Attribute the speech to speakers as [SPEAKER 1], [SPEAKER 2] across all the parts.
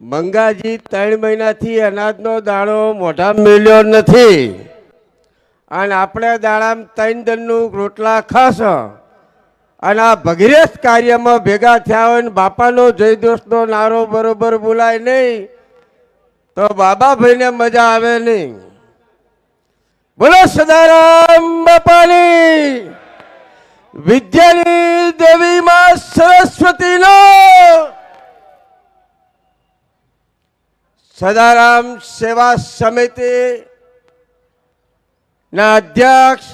[SPEAKER 1] મંગાજી ત્રણ મહિનાથી અનાજનો દાણો મોઢા મેળ્યો નથી. અને આપણે દાડામાં ત્રણ દનનું રોટલા ખાશ અને આ ભગીરથ કાર્યમાં ભેગા થયા હોય ને બાપાનો જયદોષનો નારો બરોબર બોલાય નહીં, તો બાબા ભાઈને મજા આવે નહીં. બોલો સદારામ બાપાની વિદ્યાની દેવી માં સરસ્વતીનો સદારામ સેવા સમિતિ ના અધ્યક્ષ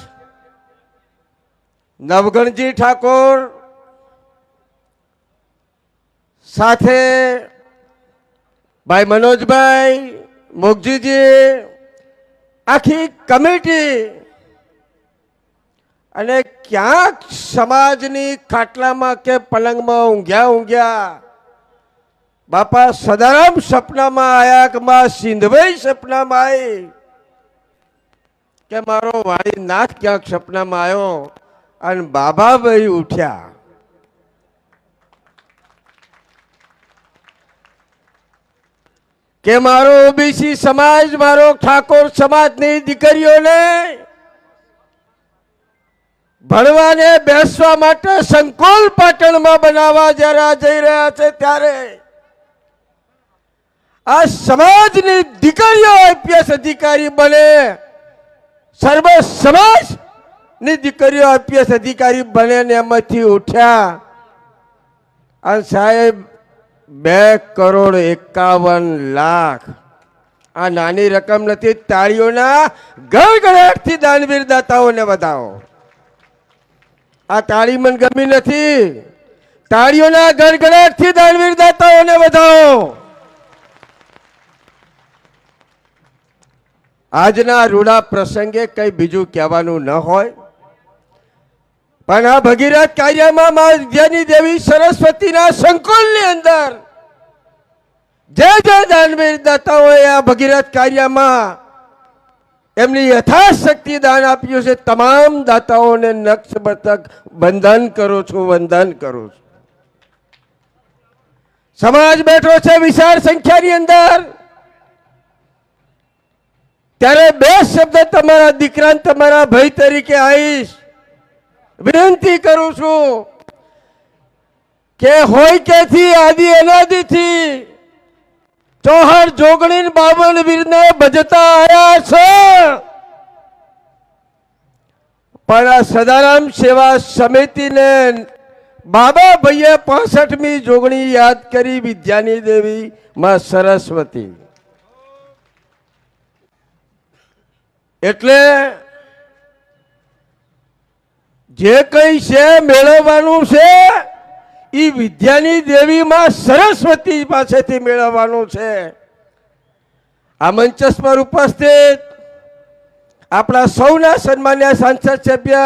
[SPEAKER 1] નવગણજી ઠાકોર સાથે ભાઈ મનોજભાઈ મોગજીજી, આખી કમિટી અને ક્યાંક સમાજની ખાટલામાં કે પલંગમાં ઊંઘ્યા ઊંઘ્યા બાપા, સદારામ સપનામાં આયા કે માં સિંધભાઈ સપનામાં આવી કે મારો વાણી નાથ ક્યાંક સપનામાં આવ્યો અને બાબાભાઈ ઉઠ્યા. કે મારો ઓબીસી સમાજ, મારો ઠાકોર સમાજની દીકરીઓને ભણવાને બેસવા માટે સંકુલ પાટણમાં બનાવવા જરા જઈ રહ્યા છે ત્યારે આ સમાજની દીકરીઓ આઈપીએસ અધિકારી બને. સર્વ સમાજની દીકરીઓ આઈપીએસ અધિકારી બને ને એમાંથી ઉઠ્યા. અને સાહેબ બે કરોડ એકાવન લાખ. આ નાની રકમ નથી, તાળીઓના ગણગણાટથી દાનવીર દાતાઓને વધાવો. આ તાળી મને ગમી નથી. તાળીઓના ગણગણાટથી દાનવીર દાતાઓને બતાવો આજના રૂડા પ્રસંગે કઈ બીજું કહેવાનું ન હોય. પણ આ ભગીરથ કાર્યમાં મા વિદ્યાની દેવી સરસ્વતીના સંકુલની અંદર જે જે દાનવીર દાતાઓએ આ ભગીરથ કાર્યમાં એમની યથાશક્તિ દાન આપ્યું છે, તમામ દાતાઓને નક્ષ બતક બંધન કરું છું, વંદન કરું છું. સમાજ બેઠો છે વિશાળ સંખ્યાની અંદર. ત્યારે બે શબ્દ તમારા દીકરા તમારા ભાઈ તરીકે આવીશ. વિનંતી કરું છું કે હોય કેથી આદિ અનાદિથી ચોહર જોગણી બાવન વીરને ભજતા આયા છે. પણ આ સદારામ સેવા સમિતિને બાબા ભાઈએ પાસઠમી જોગણી યાદ કરી વિદ્યાની દેવી માં સરસ્વતી. એટલે જે કઈ છે મેળવવાનું છે એ વિદ્યાની દેવીમાં સરસ્વતી પાસેથી મેળવવાનું છે. આ મંચસ પર ઉપસ્થિત આપણા સૌના સન્માન્ય સાંસદ સભ્ય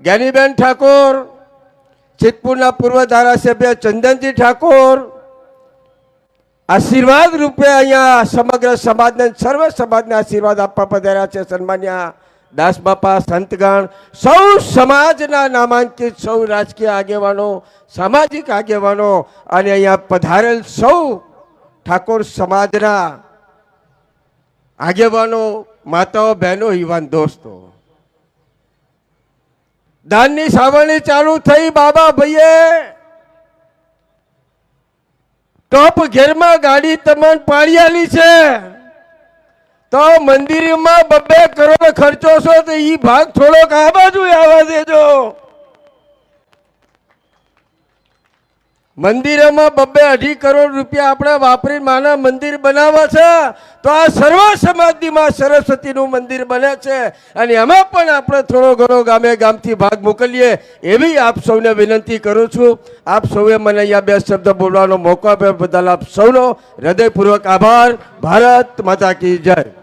[SPEAKER 1] જ્ઞાનીબેન ઠાકોર, ચિતપુરના પૂર્વ ધારાસભ્ય ચંદનજી ઠાકોર આશીર્વાદ રૂપે અહીંયા સમગ્ર સમાજને, સર્વ સમાજને આશીર્વાદ આપવા પધાર્યા છે સન્માન્ય દાસ બાપા, સંતગણ, સૌ સમાજના નામાંકિત, સૌ રાજકીય આગેવાનો, સામાજિક આગેવાનો અને અહીંયા પધારેલ સૌ ઠાકોર સમાજના આગેવાનો, માતાઓ, બહેનો, યુવાન દોસ્તો. દાનની સાવરણી ચાલુ થઈ, બાબા ભાઈએ ટોપ ઘેરમાં ગાડી તમને પાડિયાલી છે. તો મંદિરમાં બબે કરોડ ખર્ચો છો તો એ ભાગ થોડોક આ બાજુ આવવા દેજો. મંદિરમાં બબ્બે અઢી કરોડ રૂપિયા આપણે વાપરી માના મંદિર બનાવે છે, તો આ સર્વ સમાધિમાં સરસ્વતીનું મંદિર બને છે. અને એમાં પણ આપણે થોડો ઘણો ગામે ગામથી ભાગ મોકલીએ એવી આપ સૌને વિનંતી કરું છું. આપ સૌએ મને અહીંયા બે શબ્દ બોલવાનો મોકો આપ્યો. બદલ આપ સૌનો હૃદયપૂર્વક આભાર. ભારત માતા કી જય.